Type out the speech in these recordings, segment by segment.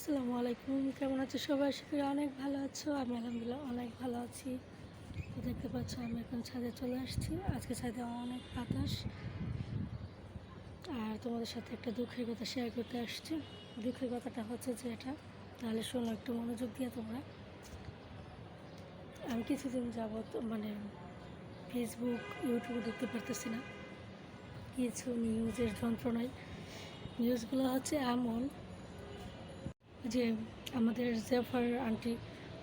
আসসালামু আলাইকুম। কেমন আছো সবাই? আশা করি অনেক ভালো আছো। আমি আলহামদুলিল্লাহ অনেক ভালো আছি। দেখতে পাচ্ছ, আমি এখন ছাদে চলে আসছি। আজকে ছাদে অনেক বাতাস। আর তোমাদের সাথে একটা দুঃখের কথা শেয়ার করতে আসছি। দুঃখের কথাটা হচ্ছে যে এটা। তাহলে শোনো, একটু মনোযোগ দিয়ে তোমরা। আমি কিছুদিন যাবত মানে ফেসবুক ইউটিউবে দেখতে পারতেছি না। কিছু নিউজের যন্ত্রণায়। নিউজগুলো হচ্ছে এমন যে আমাদের জেফার আন্টি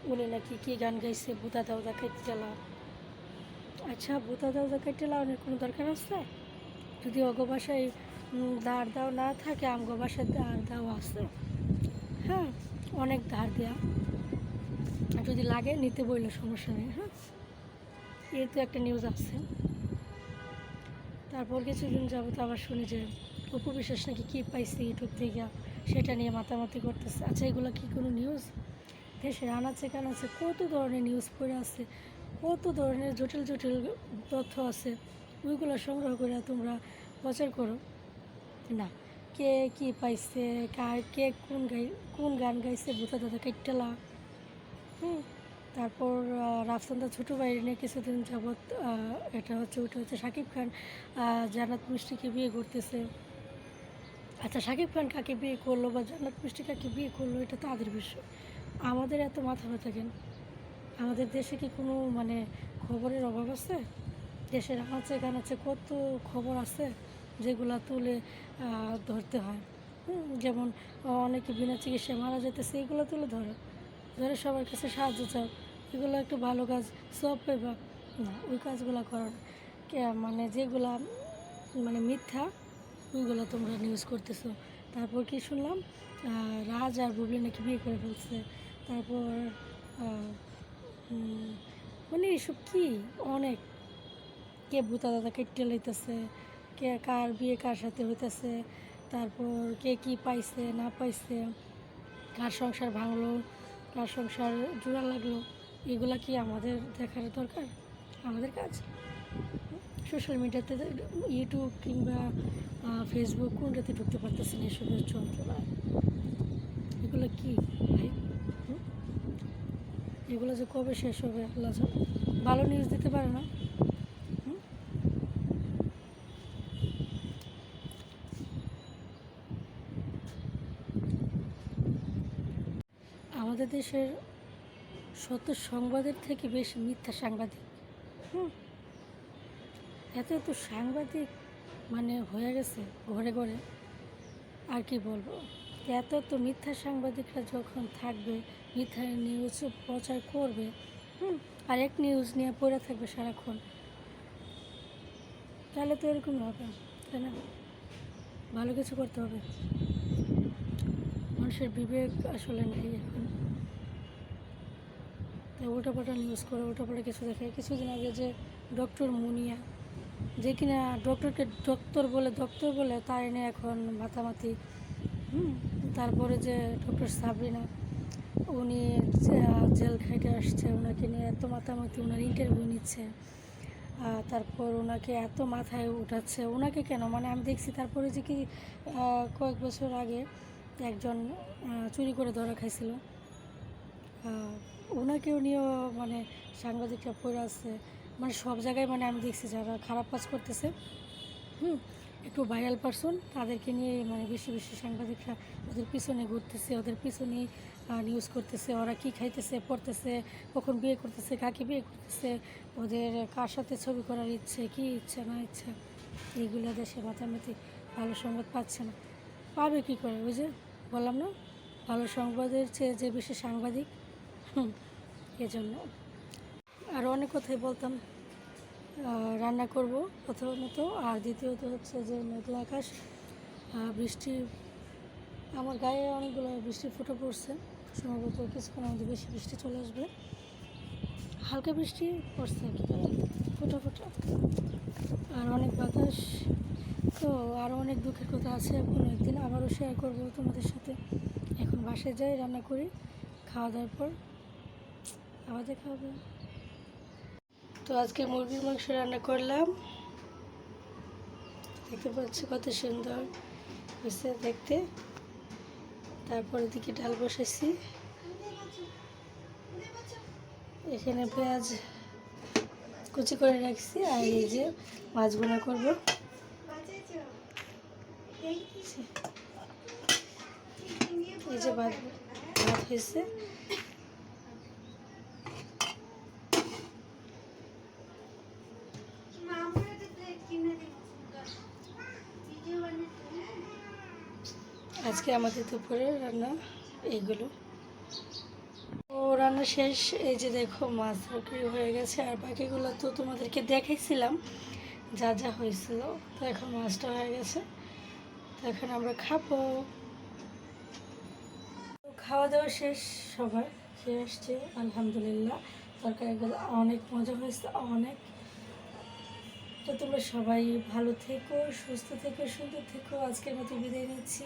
উনি নাকি কি গান গাইছে বুতা কাইতে চালা আচ্ছা বুতা দাউদা কাইতে অনেক কোনো দরকার আছে? যদি অগো উম, দাঁড় দাও না থাকে আমগো বাসায় দাঁড় দাও আছে। হ্যাঁ অনেক ধার দেওয়া আর যদি লাগে নিতে বললে সমস্যা নেই হ্যাঁ? এই তো একটা নিউজ আছে। তারপর কিছুদিন যাব তো আবার শুনি যে অপু বিশ্বাস নাকি কী পাইছে ইউটিউব থেকে? সেটা নিয়ে মাতামাতি করতেছে। আচ্ছা এগুলো কি কোনো নিউজ দেশের আনাচে কানাচে কত ধরনের নিউজ পড়ে আছে কত ধরনের জটিল জটিল তথ্য আছে ওইগুলো সংগ্রহ করে তোমরা প্রচার করো। না কে কি পাইছে কার কে কোন গাই কোন গান গাইছে ভূতা দাদা কাইটালা হুম তারপর রাফসান্দা ছোটো ভাইয়ের নিয়ে কিছুদিন যাবৎ এটা হচ্ছে ওটা হচ্ছে শাকিব খান আহ, জান্নাত মিষ্টিকে বিয়ে করতেছে। আচ্ছা শাকিব খান কাকে বিয়ে করল বা জান্নাত মিষ্টি কাকে বিয়ে করল, এটা তাদের বিষয়। আমাদের এত মাথা ব্যথা কেন? আমাদের দেশে কি কোনো মানে খবরের অভাব আছে? দেশের আনাচে কানাচে কত খবর আছে যেগুলা তুলে ধরতে হয়। যেমন অনেকে বিনা চিকিৎসায় মারা যেতেছে এগুলো তুলে ধরো। ধরে সবার কাছে সাহায্য চাও, এগুলো একটু ভালো কাজ, সব পেবা। না, ওই কাজগুলো করো না। মানে যেগুলা মানে মিথ্যা ওইগুলো তোমরা নিউজ করতেছো। তারপর কি শুনলাম? রাজ আর বুবলি নাকি বিয়ে করে ফেলছে। তারপর মানে এসব কি? অনেক। কে ভূতা দাদা কেটে লইতেছে? কে কার বিয়ে কার সাথে হইতেছে? তারপর কে কি পাইছে, না পাইছে? কার সংসার ভাঙলো? কার সংসার জোড়া লাগল? এগুলা কি আমাদের দেখার দরকার? আমাদের কাজ? সোশ্যাল মিডিয়াতে ইউটিউব কিংবা ফেসবুক কোনটাতে ঢুকতে পারতেছি না এসবের যন্ত্রণা এগুলো কি ভাই? এগুলো যে কবে শেষ হবে আল্লাহ ভালো নিউজ দিতে পারে না। আমাদের দেশের সত্য সংবাদের থেকে বেশি মিথ্যা সাংবাদিক। হুম? এত এত সাংবাদিক মানে হয়ে গেছে ঘরে ঘরে, আর কি বলব? এত এত মিথ্যা সাংবাদিকরা যখন থাকবে, মিথ্যা নিউজ প্রচার করবে, হুম, আর এক নিউজ নিয়ে পড়ে থাকবে সারাক্ষণ, তাহলে তো এরকম হবে, তাই না? ভালো কিছু করতে হবে। মানুষের বিবেক আসলে নেই এখন। তাই উল্টাপাল্টা নিউজ করে, উল্টাপাল্টা কিছু দেখে। কিছুদিন আগে যে ডক্টর মুনিয়া যে কিনা ডক্টরকে ডক্টর বলে ডক্টর বলে, তার এনে এখন মাতামাতি। হুম, তারপরে যে ডক্টর সাবরিনা, উনি জেল খাইটে আসছে ওনাকে নিয়ে এত মাতামাতি ওনার ইন্টারভিউ নিচ্ছে। তারপর ওনাকে এত মাথায় উঠাচ্ছে। ওনাকে কেন? মানে আমি দেখছি তারপরে যে কি কয়েক বছর আগে একজন চুরি করে ধরা খাইছিল। ওনাকেও নিয়েও মানে সাংবাদিকরা পড়ে আছে। মানে সব জায়গায় মানে আমি দেখছি যারা খারাপ কাজ করতেছে, হুম, একটু ভাইরাল পারসন তাদেরকে নিয়ে মানে বেশি বেশি সাংবাদিকরা ওদের পিছনে ঘুরতেছে, ওদের পিছনে নিউজ করতেছে, ওরা কি খাইতেছে, পড়তেছে, কখন বিয়ে করতেছে, কাকে বিয়ে করতেছে, ওদের কার সাথে ছবি করার ইচ্ছে, কি ইচ্ছে, না ইচ্ছা, এইগুলো দেশে মাতামাতি ভালো সংবাদ পাচ্ছে না। পাবে কি করে, ওই যে বললাম না, ভালো সংবাদের চেয়ে যে বেশি সাংবাদিক, হুম, এজন্য। অনেক কথাই বলতাম। রান্না করব প্রথমত, আর দ্বিতীয়ত হচ্ছে যে মেঘলা আকাশ বৃষ্টি, আমার গায়ে অনেকগুলো বৃষ্টি ফুটে পড়ছে। সম্ভবত কিছুক্ষণের মধ্যে বেশি বৃষ্টি চলে আসবে। হালকা বৃষ্টি পড়ছে ফোটা ফোটা। আর অনেক বাতাস, তো আরও অনেক দুঃখের কথা আছে। কোনো একদিন আবারও শেয়ার করব তোমাদের সাথে। এখন বাসায় যাই, রান্না করি, খাওয়া দাওয়ার পর আবার দেখা হবে। তো আজকে মুরগির মাংস রান্না করলাম। দেখতে পাচ্ছি কত সুন্দর হয়েছে দেখতে। তারপরে দিকে ডাল বসেছি এখানে পেঁয়াজ কুচি করে রাখছি আর এই যে মাছ বোনা করব। এই যে ভাত ভাত হয়েছে। আজকে আমাদের দুপুরে রান্না এইগুলো ও রান্না শেষ, এই যে দেখো মাছ তরকারি হয়ে গেছে। আর বাকিগুলো তো তোমাদেরকে দেখাইছিলাম, যা যা হয়েছিল। তো এখন মাছটা হয়ে গেছে। তো এখন আমরা খাব। খাওয়া দাওয়া শেষ সবার খেয়ে আসছে, আলহামদুলিল্লাহ। তরকারিগুলো অনেক মজা হয়েছে, অনেক। তো তোমরা সবাই ভালো থেকো, সুস্থ থেকো, সুন্দর থেকো। আজকের মতো বিদায় নিচ্ছি।